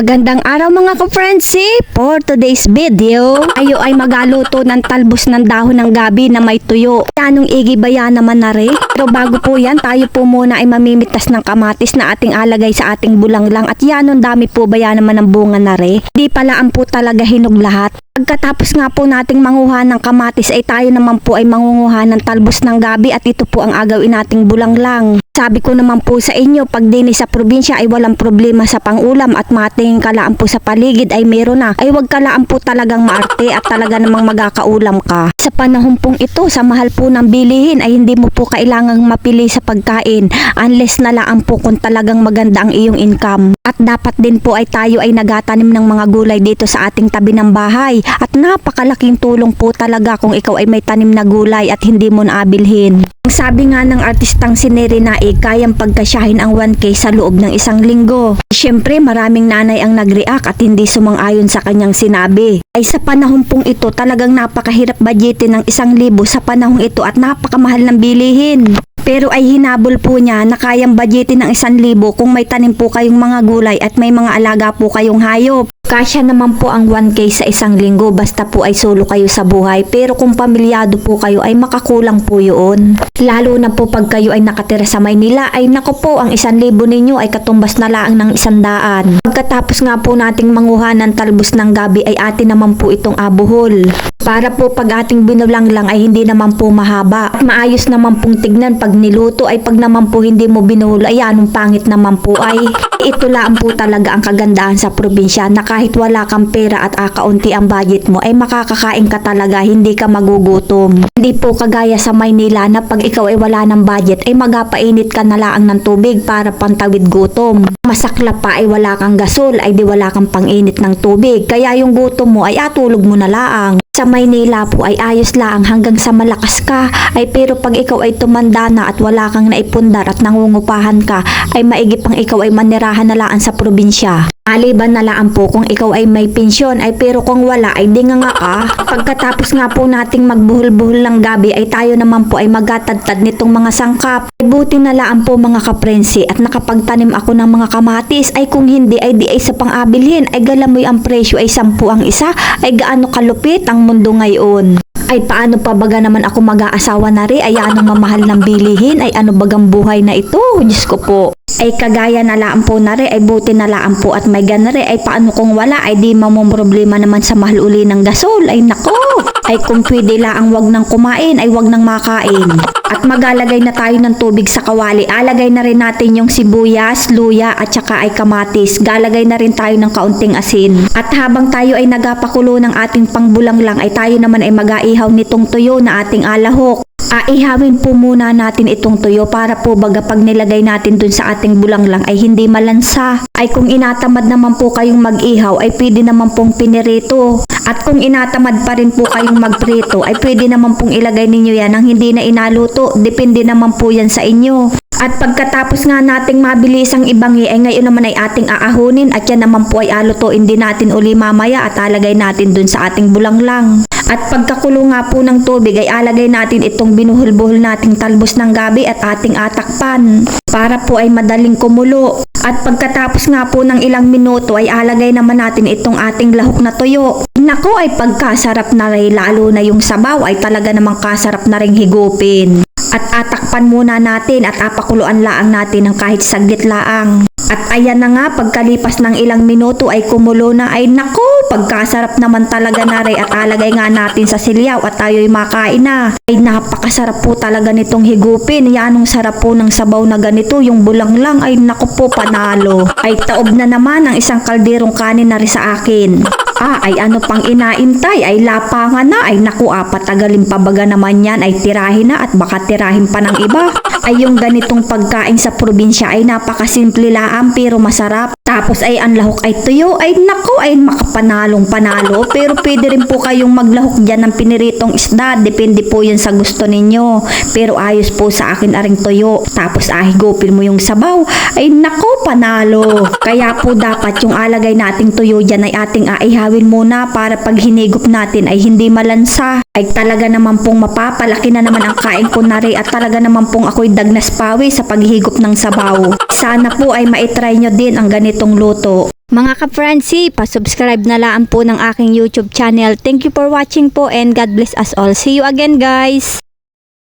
Magandang araw mga ka-friendship! For today's video, ayo ay magaluto ng talbos ng dahon ng gabi na may tuyo. Yanong igibaya naman na rin. Pero bago po yan, tayo po muna ay mamimitas ng kamatis na ating alagay sa ating bulanglang at yanon dami po ba yan naman ng bunga na rin. Di pala ang po talaga hinog lahat. Pagkatapos nga po nating manguha ng kamatis ay tayo naman po ay mangunguha ng talbos ng gabi at ito po ang agawin nating bulanglang. Sabi ko naman po sa inyo, pag dini sa probinsya ay walang problema sa pangulam at matingin kalaan po sa paligid ay meron na. Ay wag kalaan po talagang maarte at talaga namang magkakaulam ka. Sa panahon pong ito, sa mahal po ng bilihin ay hindi mo po kailangang mapili sa pagkain unless na laan po kung talagang maganda ang iyong income. At dapat din po ay tayo ay nagatanim ng mga gulay dito sa ating tabi ng bahay. At napakalaking tulong po talaga kung ikaw ay may tanim na gulay at hindi mo naabilhin. Ang sabi nga ng artistang si Neri Nae, kayang pagkasyahin ang 1K sa loob ng isang linggo. Siyempre, maraming nanay ang nag-react at hindi sumang-ayon sa kanyang sinabi. Ay sa panahon pong ito, talagang napakahirap budgetin ng isang libo sa panahong ito at napakamahal ng bilihin. Pero ay hinabol po niya na kayang budgetin ng isang libo kung may tanim po kayong mga gulay at may mga alaga po kayong hayop. Kasya naman po ang 1K sa isang linggo basta po ay solo kayo sa buhay. Pero kung pamilyado po kayo ay makakulang po yun. Lalo na po pag kayo ay nakatira sa Maynila ay nako po ang isang libo ninyo ay katumbas na laang ng isang daan. Pagkatapos nga po nating manguha ng talbos ng gabi ay atin naman po itong abuhol. Para po pag ating binulang lang ay hindi naman po mahaba. At maayos naman pong tignan pag niluto ay pag naman po hindi mo binuhol ay anong pangit naman po ay. Ito lang po talaga ang kagandahan sa probinsya na kahit wala kang pera at akaunti ang budget mo ay makakakain ka talaga hindi ka magugutom. Hindi po kagaya sa Maynila na pag ikaw ay wala ng budget ay magapainit ka na laang ng tubig para pantawid gutom. Masakla pa ay wala kang gasol ay di wala kang panginit ng tubig kaya yung gutom mo ay atulog mo na laang. Sa Maynila po ay ayos lang hanggang sa malakas ka ay pero pag ikaw ay tumanda na at wala kang naipundar at nangungupahan ka ay maigi pang ikaw ay manirahan na laan sa probinsya. Maliban na laan po kung ikaw ay may pensyon ay pero kung wala ay di nga nga ka. Pagkatapos nga po nating magbuhol-buhol ng gabi ay tayo naman po ay magatadtad nitong mga sangkap. Ay buti na laan po mga kaprensi at nakapagtanim ako ng mga kamatis ay kung hindi ay di ay sa pang-abilhin ay galamoy ang presyo ay sampu ang isa ay gaano kalupit ang mundo ngayon. Ay paano pa baga naman ako mag-aasawa na rin? Ay ano mamahal ng bilihin? Ay ano bagang buhay na ito? Diyos ko po. Ay kagaya na laan po na rin, ay buti na laan po at may gana rin. Ay paano kung wala? Ay di problema naman sa mahal uli ng gasol. Ay nako! Ay kung pwede laang wag nang kumain, ay wag nang makain. At magalagay na tayo ng tubig sa kawali. Alagay na rin natin yung sibuyas, luya at saka ay kamatis. Galagay na rin tayo ng kaunting asin. At habang tayo ay nagapakulo ng ating pangbulang lang ay tayo naman ay mag-aihaw nitong tuyo na ating alahok. Aihawin po muna natin itong tuyo para po baga pag nilagay natin dun sa ating bulanglang ay hindi malansa. Ay kung inatamad naman po kayong mag-ihaw ay pwede naman pong pinirito. At kung inatamad pa rin po kayong magprito ay pwede naman pong ilagay ninyo yan ang hindi na inaluto. Depende naman po yan sa inyo. At pagkatapos nga nating mabilis ang ibangi ay ngayon naman ay ating aahunin at yan naman po ay alutuin din natin uli mamaya at alagay natin dun sa ating bulanglang. At pagkakulo nga po ng tubig ay alagay natin itong binuhol-buhol nating talbos ng gabi at ating atakpan para po ay madaling kumulo. At pagkatapos nga po ng ilang minuto ay alagay naman natin itong ating lahok na tuyo. Nako ay pagkasarap na rin lalo na yung sabaw ay talaga namang kasarap na ring higupin. At atakpan muna natin at apakuluan laang natin ng kahit saglit laang. At ayan na nga, pagkalipas ng ilang minuto ay kumulo na ay naku, pagkasarap naman talaga na rin at alagay nga natin sa silyaw at tayo'y makain na. Ay napakasarap po talaga nitong higupin. Yanong sarap po ng sabaw na ganito, yung bulang lang ay naku po panalo. Ay taob na naman ang isang kalderong kanin na rin sa akin. Ah, ay ano pang inaintay, ay lapangan na, ay naku ah, patagalin pa baga naman yan, ay tirahin na at baka tirahin pa ng iba. Ay yung ganitong pagkain sa probinsya ay napakasimple laang pero masarap. Tapos ay ang lahok ay tuyo, ay naku, ay makapanalong panalo. Pero pwede rin po kayong maglahok dyan ng piniritong isda, depende po yan sa gusto ninyo. Pero ayos po sa akin aring tuyo. Tapos ahigupin mo yung sabaw, ay naku, panalo. Kaya po dapat yung alagay nating tuyo dyan ay ating aihawin muna para pag hinigop natin ay hindi malansa. Ay talaga naman pong mapapalaki na naman ang kain ko na at talaga naman pong ako'y dagnas pawi sa paghigop ng sabaw. Sana po ay maitry nyo din ang ganitong luto. Mga ka-friendsi, pa-subscribe na lang po ng aking YouTube channel. Thank you for watching po and God bless us all. See you again guys!